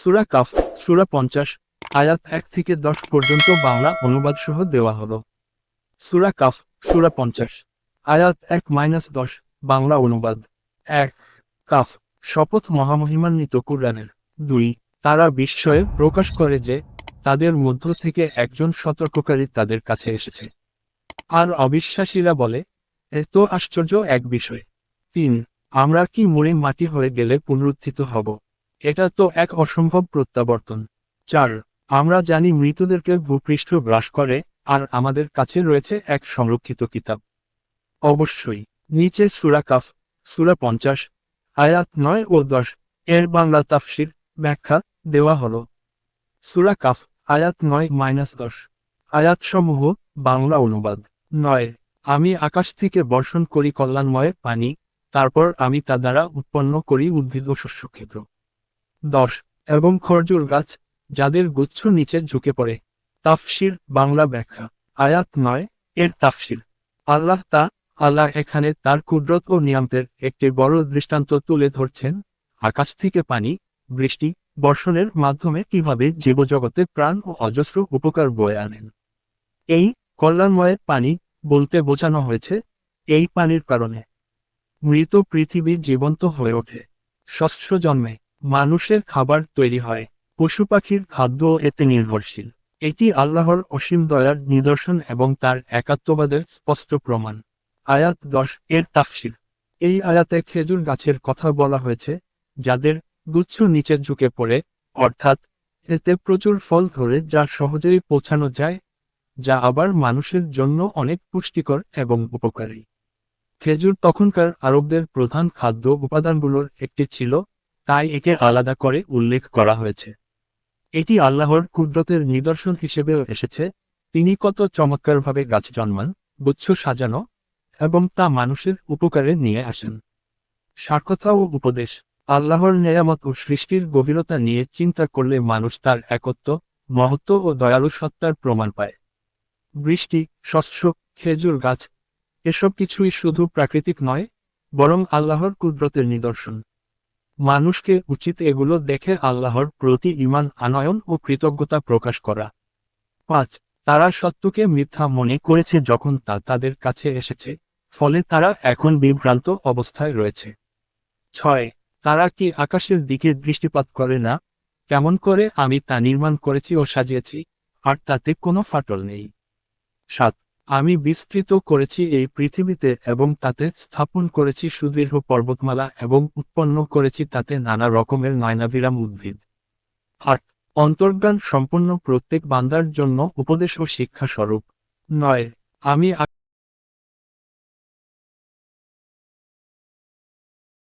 সুরা কাফ, সুরা পঞ্চাশ, আয়াত এক থেকে দশ পর্যন্ত বাংলা অনুবাদ সহ দেওয়া হলো। সুরা কাফ, সুরা পঞ্চাশ, আয়াত এক মাইনাস দশ, বাংলা অনুবাদ। এক, কাফ, শপথ মহামহিমান্বিত কুরআনের। দুই, তারা বিস্ময়ে প্রকাশ করে যে, তাদের মধ্য থেকে একজন সতর্ককারী তাদের কাছে এসেছে। আর অবিশ্বাসীরা বলে এত আশ্চর্য এক বিষয়। তিন, আমরা কি মরে মাটি হয়ে গেলে পুনরুত্থিত হব? এটা তো এক অসম্ভব প্রত্যাবর্তন। চার, আমরা জানি মৃতদেরকে ভূপৃষ্ঠ গ্রাস করে, আর আমাদের কাছে রয়েছে এক সংরক্ষিত কিতাব। অবশ্যই, নিচে সুরা কাফ, সুরা পঞ্চাশ, আয়াত নয় ও দশ, এর বাংলা তাফসির ব্যাখ্যা দেওয়া হল। সুরা কাফ, আয়াত নয় মাইনাস দশ, আয়াতসমূহ, বাংলা অনুবাদ। নয়, আমি আকাশ থেকে বর্ষণ করি কল্যাণময় পানি, তারপর আমি তা দ্বারা উৎপন্ন করি উদ্ভিদ ও শস্যক্ষেত্র। দশ, এবং খরজুর গাছ, যাদের গুচ্ছ নিচে ঝুঁকে পড়ে। তাফসির, বাংলা ব্যাখ্যা। আয়াত নয়, এর তাফসির। আল্লাহ তা, আল্লাহ এখানে তার কুদরত ও নিয়ামতের একটি বড় দৃষ্টান্ত তুলে ধরছেন। আকাশ থেকে পানি, বৃষ্টি, বর্ষণের মাধ্যমে কীভাবে জীবজগতে প্রাণ ও অজস্র উপকার বয়ে আনেন। এই কল্যাণময় পানি বলতে বোঝানো হয়েছে, এই পানির কারণে। মৃত পৃথিবী জীবন্ত হয়ে ওঠে। শস্য জন্মে মানুষের খাবার তৈরি হয়। পশু পাখির খাদ্য এতে নির্ভরশীল। এটি আল্লাহর অসীম দয়ার নিদর্শন এবং তার একাত্মবাদের স্পষ্ট প্রমাণ। আয়াত দশ এর তাফসির। এই আয়াতে খেজুর গাছের কথা বলা হয়েছে, যাদের গুচ্ছ নিচে ঝুঁকে পড়ে, অর্থাৎ এতে প্রচুর ফল ধরে যা সহজেই পৌঁছানো যায়, যা আবার মানুষের জন্য অনেক পুষ্টিকর এবং উপকারী। খেজুর তখনকার আরবদের প্রধান খাদ্য উপাদানগুলোর একটি ছিল তাই একে আলাদা করে উল্লেখ করা হয়েছে। এটি আল্লাহর কুদরতের নিদর্শন হিসেবেও এসেছে। তিনি কত চমৎকারভাবে গাছ জন্মান, গুচ্ছ সাজানো, এবং তা মানুষের উপকারে নিয়ে আসেন। সার্থকতা ও উপদেশ। আল্লাহর নেয়ামত ও সৃষ্টির গভীরতা নিয়ে চিন্তা করলে মানুষ তার একত্ব, মহত্ব ও দয়ালু সত্তার প্রমাণ পায়। বৃষ্টি, শস্য, খেজুর গাছ, এসব কিছুই শুধু প্রাকৃতিক নয়, বরং আল্লাহর কুদরতের নিদর্শন। মানুষকে উচিত এগুলো দেখে আল্লাহর প্রতি ইমান আনয়ন ও কৃতজ্ঞতা প্রকাশ করা। পাঁচ, তারা সত্যকে মিথ্যা মনে করেছে যখন তা তাদের কাছে এসেছে, ফলে তারা এখন বিভ্রান্ত অবস্থায় রয়েছে। ছয়, তারা কি আকাশের দিকে দৃষ্টিপাত করে না? কেমন করে আমি তা নির্মাণ করেছি ও সাজিয়েছি, আর তাতে কোনো ফাটল নেই। সাত আমি বিস্তৃত করেছি এই পৃথিবীতে এবং তাতে স্থাপন করেছি সুদীর্ঘ পর্বতমালা এবং উৎপন্ন করেছি তাতে নানা রকমের নয়নাবিরাম উদ্ভিদ। আট, অন্তর্জ্ঞান সম্পন্ন প্রত্যেক বান্দার জন্য উপদেশ ও শিক্ষাস্বরূপ। নয়, আমি